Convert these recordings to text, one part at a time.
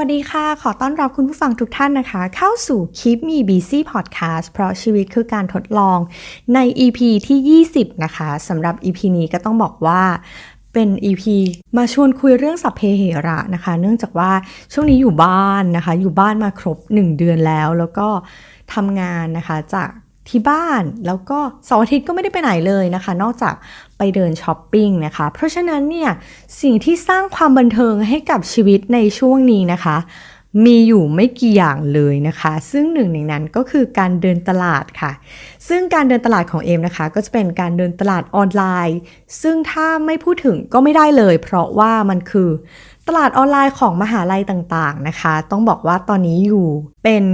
วัสดีค่ะ ขอต้อนรับคุณผู้ฟังทุกท่านนะคะ เข้าสู่ Keep Me Busy Podcast เพราะชีวิตคือการทดลองใน EP ที่ 20 นะคะสำหรับ EP นี้ก็ต้องบอกว่าเป็น EP มาชวนคุยเรื่องสัพเพเหระนะคะ เนื่องจากว่าช่วงนี้อยู่บ้านนะคะ อยู่บ้านมาครบ 1 เดือนแล้ว แล้วก็ทำงานนะคะจาก ที่บ้าน แล้วก็เสาร์อาทิตย์ก็ไม่ได้ไปไหนเลยนะคะ นอกจากไปเดินช้อปปิ้งนะคะ เพราะฉะนั้นเนี่ยสิ่งที่สร้างความบันเทิงให้กับชีวิตในช่วงนี้นะคะ มีอยู่ไม่กี่อย่างเลยนะคะ ซึ่งหนึ่งในนั้นก็คือการเดินตลาดค่ะ ซึ่งการเดินตลาดของเอมนะคะ ก็จะเป็นการเดินตลาดออนไลน์ ซึ่งถ้าไม่พูดถึงก็ไม่ได้เลย เพราะว่ามันคือ ตลาดออนไลน์ของมหาลัยต่างๆนะคะ ต้องบอกว่าตอนนี้อยู่เป็น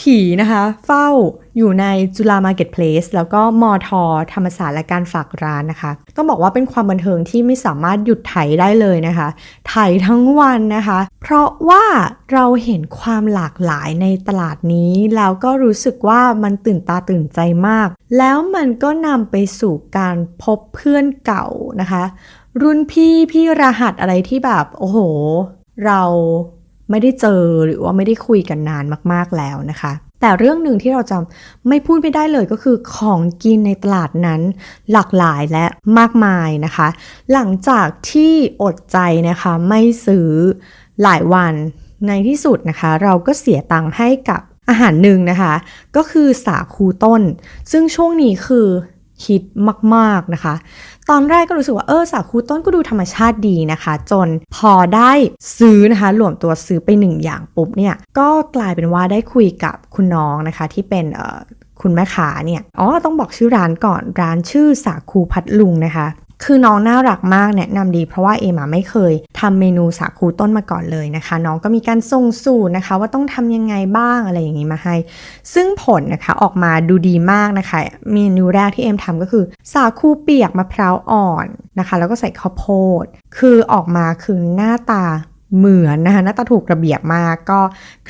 ผีนะคะ เฝ้าอยู่ในจุฬามาร์เก็ตเพลสแล้วก็มอทอธรรมศาสตร์และการฝากร้านนะคะ ต้องบอกว่าเป็นความบันเทิงที่ไม่สามารถหยุดไถได้เลยนะคะไถทั้งวันนะคะ เพราะว่าเราเห็นความหลากหลายในตลาดนี้แล้วก็รู้สึกว่ามันตื่นตาตื่นใจมาก แล้วมันก็นำไปสู่การพบเพื่อนเก่านะคะ รุ่นพี่พี่รหัสอะไรที่แบบ โอ้โห เราไม่ได้เจอหรือว่าไม่ได้คุยกันนานมากๆแล้วนะคะ แต่เรื่องหนึ่งที่เราจะไม่พูดไม่ได้เลยก็คือของกินในตลาดนั้นหลากหลายและมากมายนะคะ หลังจากที่อดใจนะคะไม่ซื้อหลายวันในที่สุดนะคะ เราก็เสียตังค์ให้กับอาหารหนึ่งนะคะ ก็คือสาคูต้น ซึ่งช่วงนี้คือ ฮิตมากๆนะคะ ตอนแรกก็รู้สึกว่าเออสาคูต้นก็ดูธรรมชาติดีนะคะ จนพอได้ซื้อนะคะรวมตัวซื้อไปหนึ่งอย่างปุ๊บเนี่ยก็กลายเป็นว่าได้คุยกับคุณน้องนะคะที่เป็นคุณแม่ค้าเนี่ย อ๋อ ต้องบอกชื่อร้านก่อน ร้านชื่อสาคูพัดลุงนะคะ คือน้องน่ารักมากแนะนำดีเพราะว่าเอมาไม่เคยทำเมนูสาคูต้นมาก่อนเลยนะคะ น้องก็มีการส่งสูตรนะคะ ว่าต้องทำยังไงบ้างอะไรอย่างนี้มาให้ ซึ่งผลนะคะออกมาดูดีมากนะคะ เมนูแรกที่เอมทำก็คือ สาคูเปียกมะพร้าวอ่อนนะคะ แล้วก็ใส่ข้าวโพด คือออกมาคือหน้าตาเหมือนนะคะหน้าตาถูกระเบียบมากก็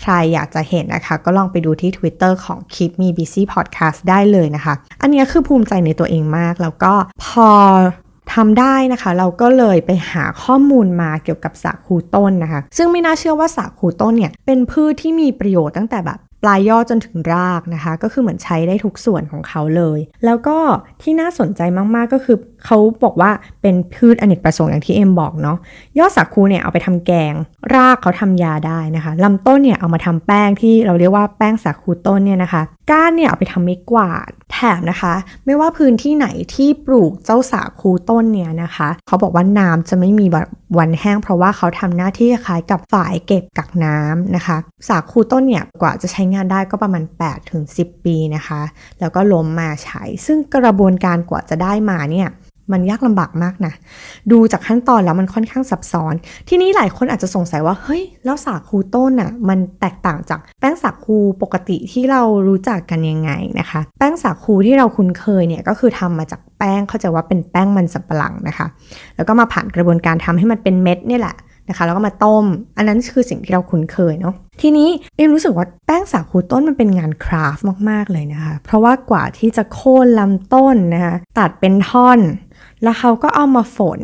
ใครอยากจะเห็นนะคะ ก็ลองไปดูที่ Twitter ของ Keep Me Busy Podcast ได้เลยนะคะ อันนี้คือภูมิใจในตัวเองมาก แล้วก็พอ ทำได้นะคะ เราก็เลยไปหาข้อมูลมาเกี่ยวกับสาคูต้นนะคะ ซึ่งไม่น่าเชื่อว่าสาคูต้นเนี่ยเป็นพืชที่มีประโยชน์ตั้งแต่แบบปลายยอดจนถึงรากนะคะ ก็คือเหมือนใช้ได้ทุกส่วนของเขาเลย แล้วก็ที่น่าสนใจมากๆก็คือ เขาบอกว่าเป็นพืชอเนกประสงค์อย่างที่เอ็มบอกเนาะยอดสาคูเนี่ยเอาไปทำแกง รากเขาทำยาได้นะคะลำต้นเนี่ยเอามาทำแป้งที่เราเรียกว่าแป้งสาคูต้นเนี่ยนะคะก้านเนี่ยเอาไปทำไม้กวาดแถมนะคะ ไม่ว่าพื้นที่ไหนที่ปลูกเจ้าสาคูต้นเนี่ยนะคะ เขาบอกว่าน้ำจะไม่มีวันแห้งเพราะว่าเขาทำหน้าที่คล้ายกับฝ่ายเก็บกักน้ำนะคะ สาคูต้นเนี่ยกว่าจะใช้งานได้ก็ประมาณ8ถึง10 ปีนะคะ แล้วก็ล้มมาใช้ ซึ่งกระบวนการกว่าจะได้มาเนี่ย มันยากลำบากมากนะ ดูจากขั้นตอนแล้วมันค่อนข้างซับซ้อน ทีนี้หลายคนอาจจะสงสัยว่า เฮ้ย แล้วสาคูต้นอะ มันแตกต่างจากแป้งสาคูปกติที่เรารู้จักกันยังไงนะคะ แป้งสาคูที่เราคุ้นเคยเนี่ยก็คือทำมาจากแป้งเข้าใจว่าเป็นแป้งมันสับปะหลังนะคะ แล้วก็มาผ่านกระบวนการทำให้มันเป็นเม็ดนี่แหละนะคะแล้วก็มาต้ม อันนั้นคือสิ่งที่เราคุ้นเคยเนาะทีนี้เอ็มรู้สึกว่าแป้งสาคูต้นมันเป็นงานคราฟต์มาก ๆ เลยนะคะ เพราะว่ากว่าที่จะโค่นลำต้นนะคะตัดเป็นท่อน แล้วเขาก็เอามาฝน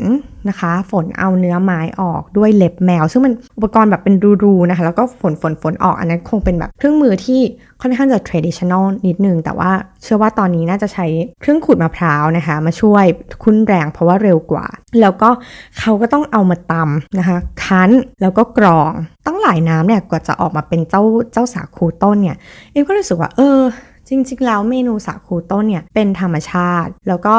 นะคะ ฝนเอาเนื้อไม้ออกด้วยเล็บแมว ซึ่งมันอุปกรณ์แบบเป็นรูๆนะคะ แล้วก็ฝนฝนฝนออก อันนั้นคงเป็นแบบเครื่องมือที่ค่อนข้างจะ traditional นิดนึง แต่ว่าเชื่อว่าตอนนี้น่าจะใช้เครื่องขูดมะพร้าวนะคะ มาช่วยคุ้นแรงเพราะว่าเร็วกว่า แล้วก็เขาก็ต้องเอามาตำนะคะ คั้นแล้วก็กรองต้องหลายน้ำเนี่ยกว่าจะออกมาเป็นเจ้าเจ้าสาคูต้นเนี่ยเอ็มก็รู้สึกว่าเออจริงๆ แล้วเมนูสาคูต้นเนี่ยเป็นธรรมชาติ แล้วก็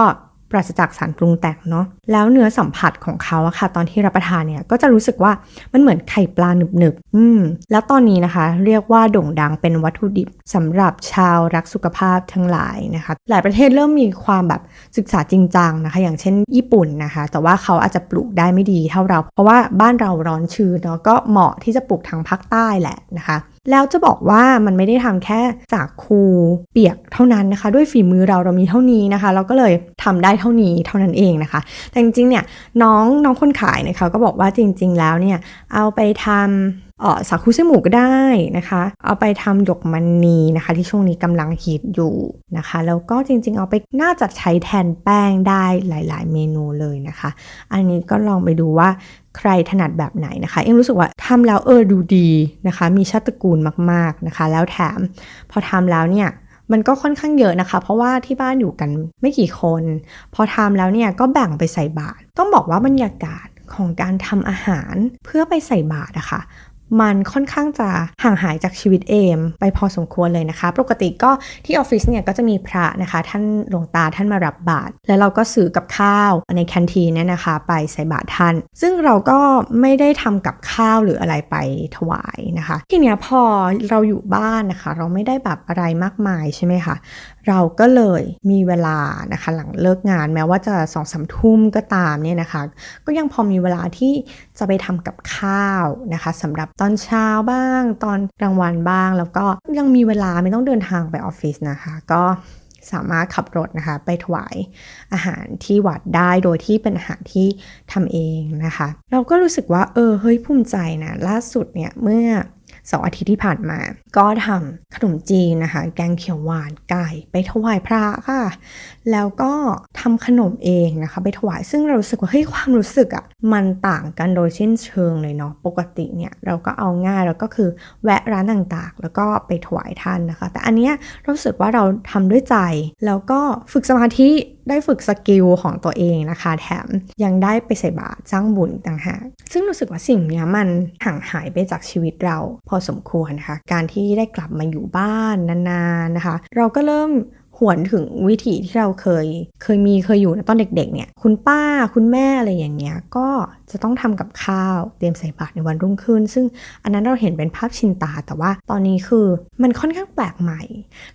ราศจากสารปรุงแต่งเนาะแล้วเนื้อสัมผัสของเขาอะค่ะ ตอนที่รับประทานเนี่ยก็จะรู้สึกว่ามันเหมือนไข่ปลาหนึบๆอืมแล้วตอนนี้นะคะ เรียกว่าโด่งดังเป็นวัตถุดิบสำหรับชาวรักสุขภาพทั้งหลายนะคะ หลายประเทศเริ่มมีความแบบศึกษาจริงจังนะคะ อย่างเช่นญี่ปุ่นนะคะ แต่ว่าเขาอาจจะปลูกได้ไม่ดีเท่าเรา เพราะว่าบ้านเราร้อนชื้นเนาะก็เหมาะที่จะปลูกทางภาคใต้แหละนะคะ แล้วจะบอกว่ามันไม่ได้ทำแค่จากคูเปียกเท่านั้นนะคะ ด้วยฝีมือเราเรามีเท่านี้นะคะ เราก็เลยทำได้เท่านี้เท่านั้นเองนะคะ แต่จริงๆเนี่ยน้องน้องคนขายนะคะก็บอกว่าจริง ๆ แล้วเนี่ยเอาไปทำเออสาคูไส้หมูก็ได้นะคะ เอาไปทำหยกมันนีนะคะ ที่ช่วงนี้กำลังฮิตอยู่นะคะ แล้วก็จริงๆ เอาไปน่าจะใช้แทนแป้งได้หลาย ๆ เมนูเลยนะคะ อันนี้ก็ลองไปดูว่า ใครถนัดแบบไหนนะคะ เอ็มรู้สึกว่าทำแล้วเออดูดีนะคะ มีชาติกูลมากๆนะคะ แล้วแถมพอทำแล้วเนี่ยมันก็ค่อนข้างเยอะนะคะ เพราะว่าที่บ้านอยู่กันไม่กี่คน พอทำแล้วเนี่ยก็แบ่งไปใส่บาตรต้องบอกว่าบรรยากาศของการทำอาหารเพื่อไปใส่บาตรนะคะ มันค่อนข้างจะห่างหายจากชีวิตเอม ไปพอสมควรเลยนะคะ ปกติก็ที่ออฟฟิศเนี่ยก็จะมีพระนะคะ ท่านหลวงตาท่านมารับบาตรแล้วเราก็ซื้อกับข้าวในแคนทีนเนี่ยนะคะ ไปใส่บาตรท่าน ซึ่งเราก็ไม่ได้ทำกับข้าวหรืออะไรไปถวายนะคะ ทีเนี้ยพอเราอยู่บ้านนะคะ เราไม่ได้แบบอะไรมากมายใช่ไหมคะเราก็เลยมีเวลานะคะหลังเลิกงานแม้ว่าจะสองสามทุ่มก็ตามเนี่ยนะคะ ก็ยังพอมีเวลาที่จะไปทำกับข้าวนะคะสำหรับตอนเช้าบ้าง ตอนกลางวันบ้าง แล้วก็ยังมีเวลาไม่ต้องเดินทางไปออฟฟิศนะคะ ก็สามารถขับรถนะคะไปถวายอาหารที่วัดได้โดยที่เป็นอาหารที่ทำเองนะคะ เราก็รู้สึกว่าเออเฮ้ยภูมิใจนะล่าสุดเนี่ยเมื่อ สองอาทิตย์ที่ผ่านมา ก็ทำขนมจีนนะคะ แกงเขียวหวานไก่ไปถวายพระค่ะ แล้วก็ทำขนมเองนะคะ ไปถวายซึ่งเรารู้สึกว่าเฮ้ยความรู้สึกอะ่ะมันต่างกันโดยสิ้นเชิงเลยเนาะปกติเนี่ยเราก็เอาง่ายแล้วก็คือแวะร้านต่างๆ แล้วก็ไปถวายท่านนะคะ แต่อันเนี้ยรู้สึกว่าเราทำด้วยใจแล้วก็ฝึกสมาธิ ได้ฝึกสกิลของตัวเองนะคะ แถมยังได้ไปใส่บาตรสร้างบุญต่างหากซึ่งรู้สึกว่าสิ่งนี้มันห่างหายไปจากชีวิตเรา พอสมควรนะคะ การที่ได้กลับมาอยู่บ้านนานๆนะคะ เราก็เริ่ม หวนถึงวิถีที่เราเคย เคยมีเคยอยู่ในตอนเด็ก ๆ เนี่ย คุณป้าคุณแม่อะไรอย่างเงี้ย ก็จะต้องทำกับข้าวเตรียมใส่บาตรในวันรุ่งขึ้น ซึ่งอันนั้นเราเห็นเป็นภาพชินตา แต่ว่าตอนนี้คือมันค่อนข้างแปลกใหม่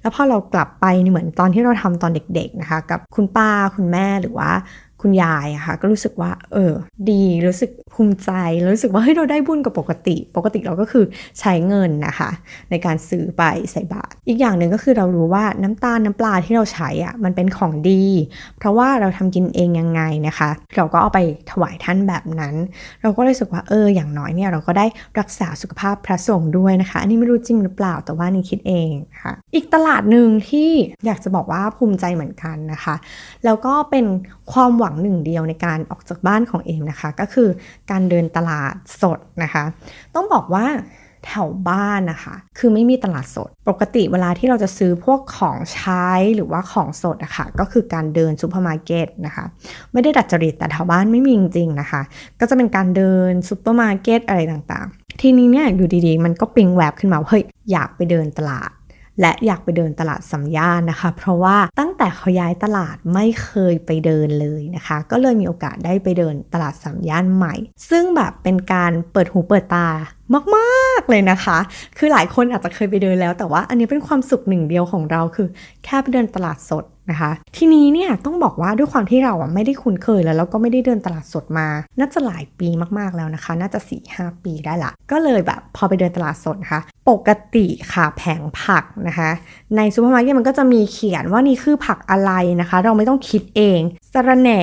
แล้วพอเรากลับไปเหมือนตอนที่เราทำตอนเด็ก ๆนะคะ กับคุณป้าคุณแม่หรือว่า คุณยายอะค่ะก็รู้สึกว่า เออ ดีรู้สึกภูมิใจ รู้สึกว่าเฮ้ยเราได้บุญกับปกติ ปกติเราก็คือใช้เงินนะคะ ในการซื้อไปใส่บาตรอีกอย่างหนึ่งก็คือเรารู้ว่าน้ำตาลน้ำปลาที่เราใช้อะมันเป็นของดี เพราะว่าเราทำกินเองยังไงนะคะ เราก็เอาไปถวายท่านแบบนั้น เราก็รู้สึกว่าเออ อย่างน้อยเนี่ยเราก็ได้รักษาสุขภาพพระสงฆ์ด้วยนะคะอันนี้ไม่รู้จริงหรือเปล่าแต่ว่านี่คิดเองค่ะ อีกตลาดหนึ่งที่อยากจะบอกว่าภูมิใจเหมือนกันนะคะ แล้วก็เป็น ความหวังหนึ่งเดียวในการออกจากบ้านของเอมนะคะ ก็คือการเดินตลาดสดนะคะ ต้องบอกว่าแถวบ้านนะคะ คือไม่มีตลาดสด ปกติเวลาที่เราจะซื้อพวกของใช้หรือว่าของสดอะคะ่ะ ก็คือการเดินซูเปอร์มาร์เก็ตนะคะ ไม่ได้ดัดจริตแต่แถวบ้านไม่มีจริงๆนะคะ ก็จะเป็นการเดินซูเปอร์มาร์เก็ตอะไรต่างๆ ทีนี้เนี่ยอยู่ดีๆ มันก็ปิงแวบขึ้นมาเฮ้ยอยากไปเดินตลาด และอยากไปเดินตลาดสัมยานนะคะ เพราะว่าตั้งแต่เขาย้ายตลาดไม่เคยไปเดินเลยนะคะ ก็เลยมีโอกาสได้ไปเดินตลาดสัมยานใหม่ ซึ่งแบบเป็นการเปิดหูเปิดตามาก ๆเลยนะคะ คือหลายคนอาจจะเคยไปเดินแล้ว แต่ว่าอันนี้เป็นความสุขหนึ่งเดียวของเราคือ แค่ไปเดินตลาดสดนะคะ ทีนี้เนี่ยต้องบอกว่าด้วยความที่เราอะไม่ได้คุ้นเคยแล้วแล้วก็ไม่ได้เดินตลาดสดมา น่าจะหลายปีมากๆแล้วนะคะ น่าจะ4ี่หปีได้ละ ก็เลยแบบพอไปเดินตลาดสดนะคะปกติค่ะแผงผักนะคะ ในซูเปอร์มาร์เก็ตมันก็จะมีเขียนว่านี่คือผักอะไรนะคะ เราไม่ต้องคิดเองสะระแหน่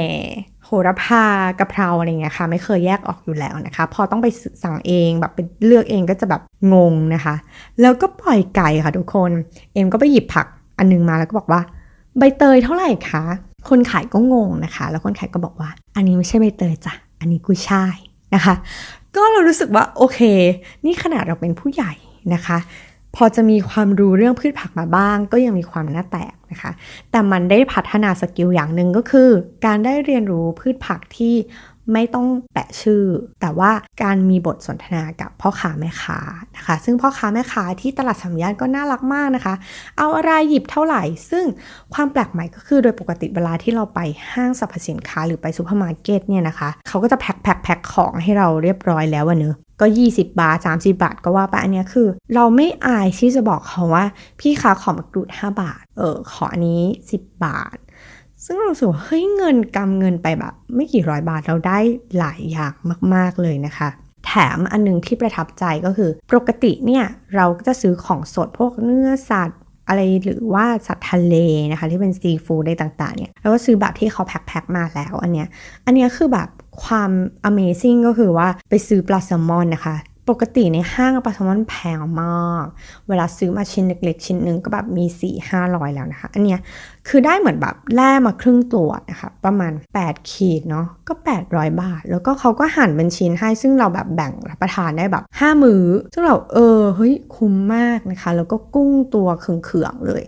โหระพากะเพราอะไรเงี้ยค่ะ ไม่เคยแยกออกอยู่แล้วนะคะ พอต้องไปสั่งเองแบบไปเลือกเองก็จะแบบงงนะคะ แล้วก็ปล่อยไก่ค่ะทุกคน เอ็มก็ไปหยิบผักอันนึงมาแล้วก็บอกว่า ใบเตยเท่าไหร่คะ คนขายก็งงนะคะ แล้วคนขายก็บอกว่า อันนี้ไม่ใช่ใบเตยจ้ะ อันนี้กุยช่ายนะคะ ก็เรารู้สึกว่าโอเค นี่ขนาดเราเป็นผู้ใหญ่นะคะ พอจะมีความรู้เรื่องพืชผักมาบ้าง ก็ยังมีความหน่าแตกนะคะ แต่มันได้พัฒนาสกิลอย่างหนึ่งก็คือ การได้เรียนรู้พืชผักที่ไม่ต้องแปะชื่อ แต่ว่าการมีบทสนทนากับพ่อค้าแม่ค้านะคะ ซึ่งพ่อค้าแม่ค้าที่ตลาดสามยานก็น่ารักมากนะคะ เอาอะไรหยิบเท่าไหร่ ซึ่งความแปลกใหม่ก็คือโดยปกติเวลาที่เราไปห้างสรรพสินค้าหรือไปซูเปอร์มาร์เก็ตเนี่ยนะคะ เขาก็จะแพ็คแพ็คแพ็คของให้เราเรียบร้อยแล้วเนอะ ก็ 20 บาท 30 บาทก็ว่าไปอันนี้คือ เราไม่อายที่จะบอกเขาว่า พี่คะขอมากรูด 5 บาท เออขออันนี้ 10 บาท ซึ่งเราสึกว่าเฮ้ยเงินกำเงินไปแบบ ไม่กี่ร้อยบาทเราได้หลายอย่างมาก ๆเลยนะคะ แถมอันนึงที่ประทับใจก็คือ ปกติเนี่ยเราก็จะซื้อของสดพวกเนื้อสัตว์อะไรหรือว่าสัตว์ทะเลนะคะที่เป็นซีฟู้ดได้ต่างๆเนี่ยเราก็ซื้อแบบที่เขาแพ็คๆมาแล้วอันเนี้ยอันเนี้ยคือแบบ ความ Amazing ก็คือว่าไปซื้อปลาแซลมอนนะคะ ปกติในห้างปลาแซลมอนแพงมาก เวลาซื้อมาชิ้นเล็กๆ ชิ้นหนึ่งก็แบบมี4 500 แล้วนะคะ อันเนี้ย คือได้เหมือนแบบแล่มาครึ่งตัวนะคะประมาณ 8 ขีดเนาะก็ 800 บาท แล้วก็เขาก็หั่นเป็นชิ้นให้ ซึ่งเราแบบแบ่งรับประทานได้แบบ 5 มือ้อ ซึ่งเราเออเฮ้ยคุ้มมากนะคะ แล้วก็กุ้งตัวเขื่องๆเลย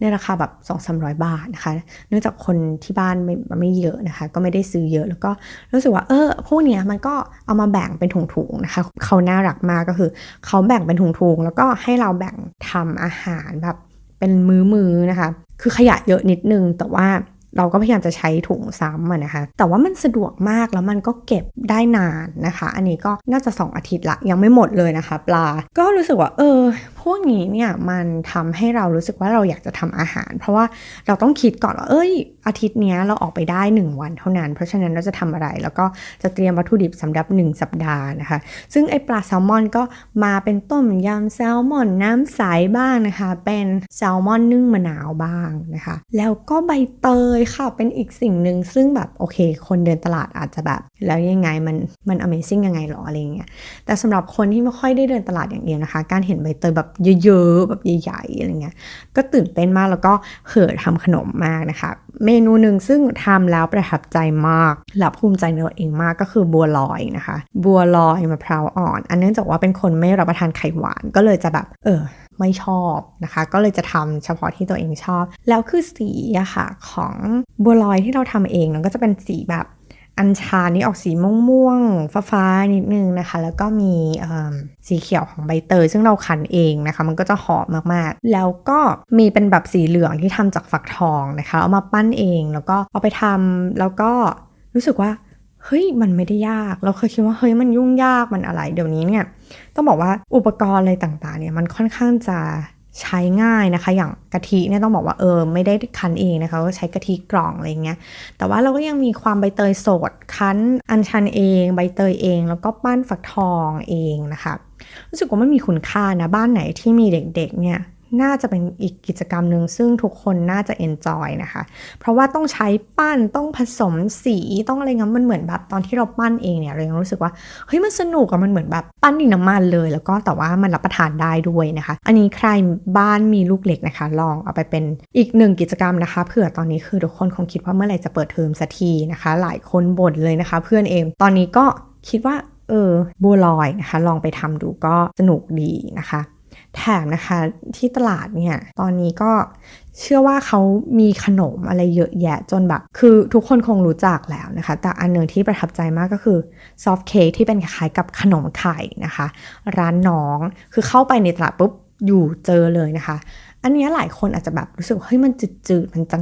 ในราคาแบบ 2 3 0 0 บาทนะคะ เนื่องจากคนที่บ้านไม่ไม่เยอะนะคะ ก็ไม่ได้ซื้อเยอะแล้วก็รู้สึกว่าเออพวกเนี้ยมันก็เอามาแบ่งเป็นถุงๆนะคะเขาน่ารักมากก็คือเขาแบ่งเป็นถุงๆแล้วก็ให้เราแบ่งทำอาหารแบบเป็นมื้อๆนะคะ คือขยะเยอะนิดนึงแต่ว่า เราก็พยายามจะใช้ถุงซ้ำนะคะ แต่ว่ามันสะดวกมากแล้วมันก็เก็บได้นานนะคะ อันนี้ก็น่าจะ 2 อาทิตย์ละยังไม่หมดเลยนะคะ ปลา ก็รู้สึกว่าเออ พวกนี้เนี่ยมันทำให้เรารู้สึกว่าเราอยากจะทำอาหาร เพราะว่าเราต้องคิดก่อนว่าเอ้ย อาทิตย์นี้เราออกไปได้ 1 วันเท่านั้น เพราะฉะนั้นเราจะทำอะไร แล้วก็จะเตรียมวัตถุดิบสำหรับ 1 สัปดาห์นะคะ ซึ่งไอปลาแซลมอนก็มาเป็นต้มยำแซลมอนน้ำใสบ้างนะคะ เป็นแซลมอนนึ่งมะนาวบ้างนะคะ แล้วก็ใบเตยค่ะ เป็นอีกสิ่งหนึ่งซึ่งแบบโอเค คนเดินตลาดอาจจะแบบ แล้วยังไงมันมัน Amazing ยังไงหรออะไรเงี้ย แต่สำหรับคนที่ไม่ค่อยได้เดินตลาดอย่างเดียวนะคะ การเห็นใบเตยแบบเยอะๆแบบใหญ่ๆอะไรเงี้ย ก็ตื่นเต้นมากแล้วก็เห่อทำขนมมากนะคะ เมนูหนึ่งซึ่งทำแล้วประทับใจมากและภูมิใจในตัวเองมากก็คือบัวลอยนะคะ บัวลอยมะพร้าวอ่อน อันเนื่องจากว่าเป็นคนไม่รับประทานไข่หวานก็เลยจะแบบ เออไม่ชอบนะคะ ก็เลยจะทำเฉพาะที่ตัวเองชอบ แล้วคือสีอะค่ะของบัวลอยที่เราทำเองมันก็จะเป็นสีแบบอัญชันนี่ออกสีม่วงๆฟ้าๆนิดนึงนะคะ แล้วก็มีสีเขียวของใบเตยซึ่งเราคั้นเองนะคะ มันก็จะหอมมากๆ แล้วก็มีเป็นแบบสีเหลืองที่ทำจากฝักทองนะคะ เอามาปั้นเองแล้วก็เอาไปทำแล้วก็รู้สึกว่า เฮ้ยมันไม่ได้ยาก เราเคยคิดว่าเฮ้ยมันยุ่งยากมันอะไร เดี๋ยวนี้เนี่ยต้องบอกว่าอุปกรณ์อะไรต่างๆเนี่ยมันค่อนข้างจะใช้ง่ายนะคะ อย่างกะทิเนี่ยต้องบอกว่าเออไม่ได้คั้นเองนะคะก็ใช้กะทิกล่องอะไรเงี้ยแต่ว่าเราก็ยังมีความใบเตยสดคั้นอัญชันเอง ใบเตยเอง แล้วก็ปั้นฝักทองเองนะคะรู้สึกว่ามันมีคุณค่านะบ้านไหนที่มีเด็กๆเนี่ย น่าจะเป็นอีกกิจกรรมหนึ่งซึ่งทุกคนน่าจะเอนจอยนะคะ เพราะว่าต้องใช้ปั้นต้องผสมสีต้องอะไรเงี้ยมันเหมือนแบบตอนที่เราปั้นเองเนี่ยเรายังรู้สึกว่าเฮ้ยมันสนุกอะมันเหมือนแบบปั้นดินน้ำมันเลย แล้วก็แต่ว่ามันรับประทานได้ด้วยนะคะ อันนี้ใครบ้านมีลูกเล็กนะคะ ลองเอาไปเป็นอีกหนึ่งกิจกรรมนะคะเผื่อตอนนี้คือทุกคนคงคิดว่าเมื่อไหร่จะเปิดเทอมสักทีนะคะ หลายคนบ่นเลยนะคะ เพื่อนเองตอนนี้ก็คิดว่าเออบัวลอยนะคะ ลองไปทำดูก็สนุกดีนะคะ แถมนะคะที่ตลาดเนี่ยตอนนี้ก็เชื่อว่าเขามีขนมอะไรเยอะแยะจนแบบ คือทุกคนคงรู้จักแล้วนะคะ แต่อันหนึ่งที่ประทับใจมากก็คือซอฟต์เค้กที่เป็นคล้ายกับขนมไข่นะคะ ร้านน้องคือเข้าไปในตลาดปุ๊บอยู่เจอเลยนะคะ อันนี้หลายคนอาจจะแบบรู้สึกเฮ้ยมันจืดๆ มันจ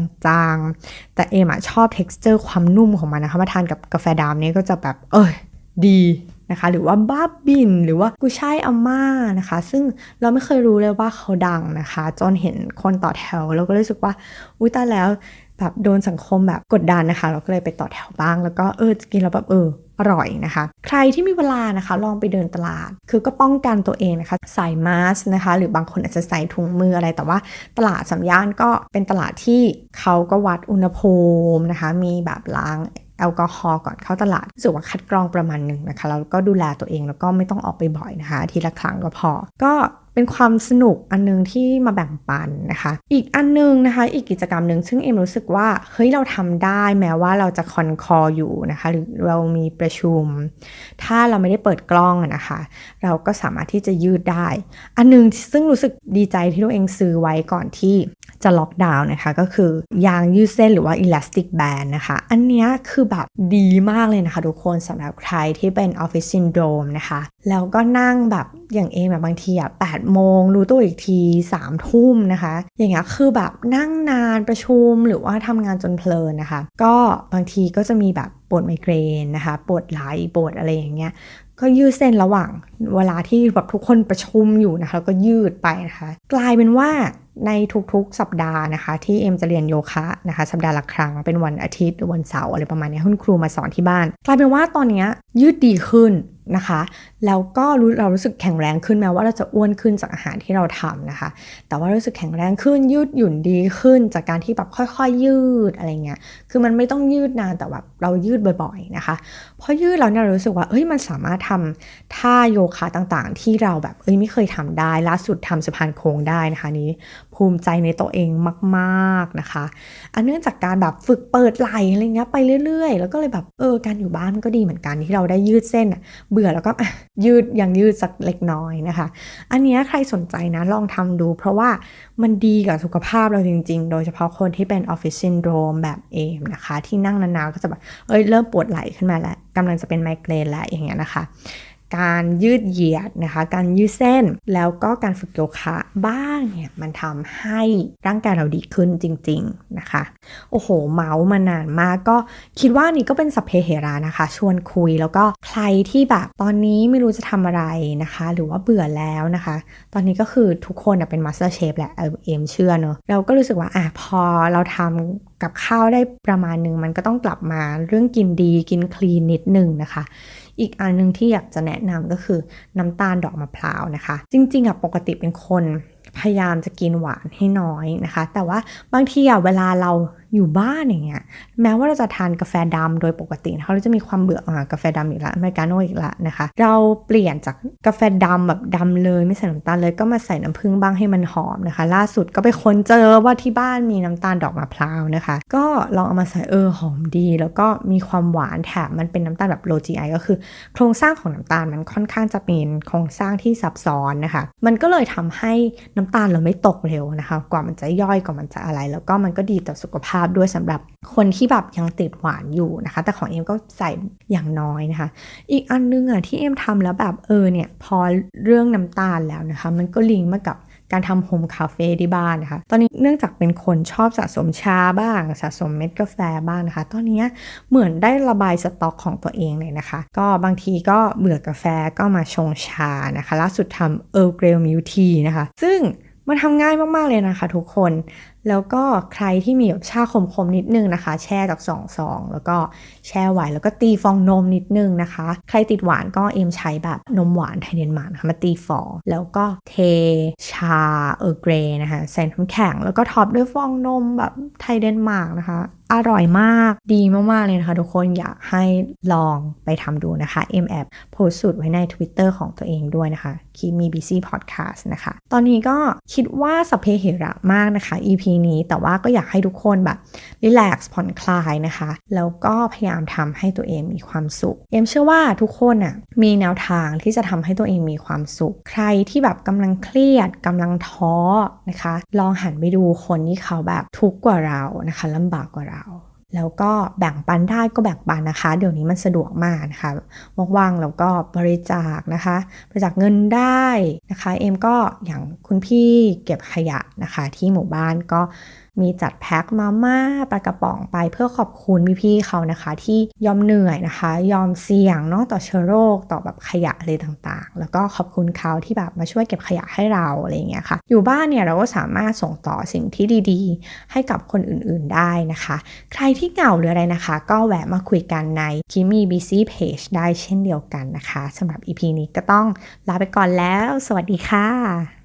างๆ แต่เอมอะชอบ texture ความนุ่มของมันนะคะมาทานกับกาแฟดำเนี่ยก็จะแบบ เออดี นะคะ หรือว่าบ้าบินหรือว่ากุช่ายอาม่านะคะ ซึ่งเราไม่เคยรู้เลยว่าเขาดังนะคะ จนเห็นคนต่อแถวเราก็รู้สึกว่าอุ้ยตาแล้วแบบโดนสังคมแบบกดดันนะคะ เราก็เลยไปต่อแถวบ้าง แล้วก็เออกินแล้วแบบเอออร่อยนะคะ ใครที่มีเวลานะคะลองไปเดินตลาด คือก็ป้องกันตัวเองนะคะ ใส่มาสนะคะ หรือบางคนอาจจะใส่ถุงมืออะไร แต่ว่าตลาดสัมย่านก็เป็นตลาดที่เขาก็วัดอุณหภูมินะคะ มีแบบล้าง แอลกอฮอล์ก่อนเข้าตลาดรู้สึกว่าคัดกรองประมาณหนึ่งนะคะแล้วก็ดูแลตัวเองแล้วก็ไม่ต้องออกไปบ่อยนะคะ ทีละครั้งก็พอ ก็เป็นความสนุกอันนึงที่มาแบ่งปันนะคะ อีกอันนึงนะคะ อีกกิจกรรมหนึ่งซึ่งเอ็มรู้สึกว่าเฮ้ยเราทำได้แม้ว่าเราจะคอนคออยู่นะคะ หรือเรามีประชุม ถ้าเราไม่ได้เปิดกล้องนะคะ เราก็สามารถที่จะยืดได้ อันนึงซึ่งรู้สึกดีใจที่ตัวเองซื้อไว้ก่อนที่ จะล็อกดาวน์นะคะ ก็คือยางยืดเส้นหรือว่า elastic band นะคะ อันนี้คือแบบดีมากเลยนะคะทุกคนสำหรับใครที่เป็น office syndrome นะคะ แล้วก็นั่งแบบอย่างเองแบบบางทีอะ8โมงรู้ตัวอีกที3ทุ่มนะคะ อย่างเงี้ยคือแบบนั่งนานประชุมหรือว่าทำงานจนเพลินนะคะ ก็บางทีก็จะมีแบบปวดไมเกรนนะคะปวดไหล่ปวดอะไรอย่างเงี้ยก็ยืดเส้นระหว่างเวลาที่แบบทุกคนประชุมอยู่นะคะก็ยืดไปนะคะ กลายเป็นว่า ในทุกๆ สัปดาห์นะคะที่เอ็มจะเรียนโยคะนะคะสัปดาห์ละครั้งเป็นวันอาทิตย์หรือวันเสาร์อะไรประมาณนี้คุณครูมาสอนที่บ้าน กลายเป็นว่าตอนนี้ยืดดีขึ้นนะคะแล้วก็รู้เรารู้สึกแข็งแรงขึ้นแม้ว่าเราจะอ้วนขึ้นจากอาหารที่เราทำนะคะ แต่ว่ารู้สึกแข็งแรงขึ้นยืดหยุ่นดีขึ้นจากการที่แบบค่อยๆ ยืดอะไรเงี้ยคือมันไม่ต้องยืดนานแต่แบบเรายืดบ่อยๆนะคะพอยืดแล้วเนี่ยเรารู้สึกว่าเอ้ยมันสามารถทำท่าโยคะต่างๆ ที่เราแบบเอ้ยไม่เคยทำได้ล่าสุดทำสะพานโค้งได้นะคะนี้ ภูมิใจในตัวเองมากๆนะคะ อันเนื่องจากการแบบฝึกเปิดไหลอะไรเงี้ยไปเรื่อย ๆ แล้วก็เลยแบบเออการอยู่บ้านมันก็ดีเหมือนกันที่เราได้ยืดเส้นเบื่อแล้วก็ยืดอย่างยืดสักเล็กน้อยนะคะ อันนี้ใครสนใจนะลองทำดู เพราะว่ามันดีกับสุขภาพเราจริง ๆ โดยเฉพาะคนที่เป็นออฟฟิศซินโดรมแบบเอมนะคะ ที่นั่งนานๆก็จะแบบเอ้ยเริ่มปวดไหล่ขึ้นมาแล้วกำลังจะเป็นไมเกรนแล้วอย่างเงี้ยนะคะ การยืดเหยียดนะคะ การยืดเส้น แล้วก็การฝึกโยคะบ้างเนี่ยมันทำให้ร่างกายเราดีขึ้นจริง ๆนะคะ โอ้โห เมาส์มานานมากก็คิดว่านี่ก็เป็นสัพเพเหรานะคะ ชวนคุยแล้วก็ใครที่แบบตอนนี้ไม่รู้จะทำอะไรนะคะ หรือว่าเบื่อแล้วนะคะ ตอนนี้ก็คือทุกคนเป็นมาสเตอร์เชฟแหละเออมเชื่อเนอะเราก็รู้สึกว่าอะพอเราทำ กับข้าวได้ประมาณหนึ่งมันก็ต้องกลับมาเรื่องกินดีกินคลีนนิดหนึ่งนะคะ อีกอันหนึงที่อยากจะแนะนำก็คือน้ำตาลดอกมะพร้าวนะคะ จริงๆอะปกติเป็นคนพยายามจะกินหวานให้น้อยนะคะ แต่ว่าบางทีอะเวลาเรา อยู่บ้านอย่างเงี้ยแม้ว่าเราจะทานกาแฟดำโดยปกตินะคะเราจะมีความเบื่ออ่ากาแฟดำอีกแล้วอเมริกาโน่อีกแล้วนะคะ เราเปลี่ยนจากกาแฟดำแบบดำเลยไม่ใส่น้ำตาลเลยก็มาใส่น้ำผึ้งบ้างให้มันหอมนะคะ ล่าสุดก็ไปค้นเจอว่าที่บ้านมีน้ำตาลดอกมะพร้าวนะคะ ก็ลองเอามาใส่เออหอมดี แล้วก็มีความหวานแถมมันเป็นน้ำตาลแบบ low GI ก็คือ โครงสร้างของน้ำตาลมันค่อนข้างจะเป็นโครงสร้างที่ซับซ้อนนะคะ มันก็เลยทำให้น้ำตาลเราไม่ตกเร็วนะคะ กว่ามันจะย่อยกว่ามันจะอะไร แล้วก็มันก็ดีต่อสุขภาพด้วยสำหรับคนที่แบบยังติดหวานอยู่นะคะ แต่ของเอ็มก็ใส่อย่างน้อยนะคะ อีกอันนึงอะที่เอ็มทำแล้วแบบเออเนี่ยพอเรื่องน้ำตาลแล้วนะคะ มันก็ลิงก์มากับการทำโฮมคาเฟ่ที่บ้านนะคะ ตอนนี้เนื่องจากเป็นคนชอบสะสมชาบ้าง สะสมเม็ดกาแฟบ้างนะคะ ตอนนี้เหมือนได้ระบายสต็อกของตัวเองเลยนะคะ ก็บางทีก็เบื่อกาแฟก็มาชงชานะคะล่าสุดทำเออร์เกรลมิลทีนะคะ ซึ่งมันทำง่ายมาก ๆ เลยนะคะทุกคนแล้วก็ใครที่มีแบบชาขมๆนิดนึงนะคะ แช่จากสองซอง แล้วก็แช่ไว้แล้วก็ตีฟองนมนิดนึงนะคะ ใครติดหวานก็เอ็มใช้แบบนมหวานไทยเดนมาร์กนะคะมาตีฟอง แล้วก็เทชาเออร์เกรนะคะใส่น้ำแข็งแล้วก็ท็อปด้วยฟองนมแบบไทยเดนมาร์กนะคะ อร่อยมากดีมาก ๆ เลยนะคะ ทุกคนอยากให้ลองไปทำดูนะคะ M แอ p โพสสูตรไว้ใน Twitter ของตัวเองด้วยนะคะคีมี BC Podcast นะคะ ตอนนี้ก็คิดว่าสเพเหระมากนะคะ EP นี้ แต่ว่าก็อยากให้ทุกคนแบบรีแลกซ์ผ่อนคลายนะคะ แล้วก็พยายามทำให้ตัวเองมีความสุข เอ็มเชื่อว่าทุกคนอะมีแนวทางที่จะทำให้ตัวเองมีความสุข ใครที่แบบกำลังเครียดกำลังท้อนะคะ ลองหันไปดูคนที่เขาแบบทุกข์กว่าเรานะคะลำบากกว่าเรา แล้วก็แบ่งปันได้ก็แบ่งปันนะคะ เดี๋ยวนี้มันสะดวกมากนะคะว่างๆแล้วก็บริจาคนะคะ บริจาคเงินได้นะคะ เอ็มก็อย่างคุณพี่เก็บขยะนะคะ ที่หมู่บ้านก็ มีจัดแพ็คมาม่าปลากระป๋องไปเพื่อขอบคุณพี่ๆเขานะคะ ที่ยอมเหนื่อยนะคะ ยอมเสี่ยงเนาะต่อเชื้อโรคต่อแบบขยะอะไรต่างๆ แล้วก็ขอบคุณเขาที่แบบมาช่วยเก็บขยะให้เราอะไรอย่างเงี้ยค่ะ อยู่บ้านเนี่ยเราก็สามารถส่งต่อสิ่งที่ดีๆ ให้กับคนอื่นๆได้นะคะ ใครที่เหงาหรืออะไรนะคะ ก็แวะมาคุยกันใน Kimmy BC Page ได้เช่นเดียวกันนะคะสำหรับ EP นี้ก็ต้องลาไปก่อนแล้ว สวัสดีค่ะ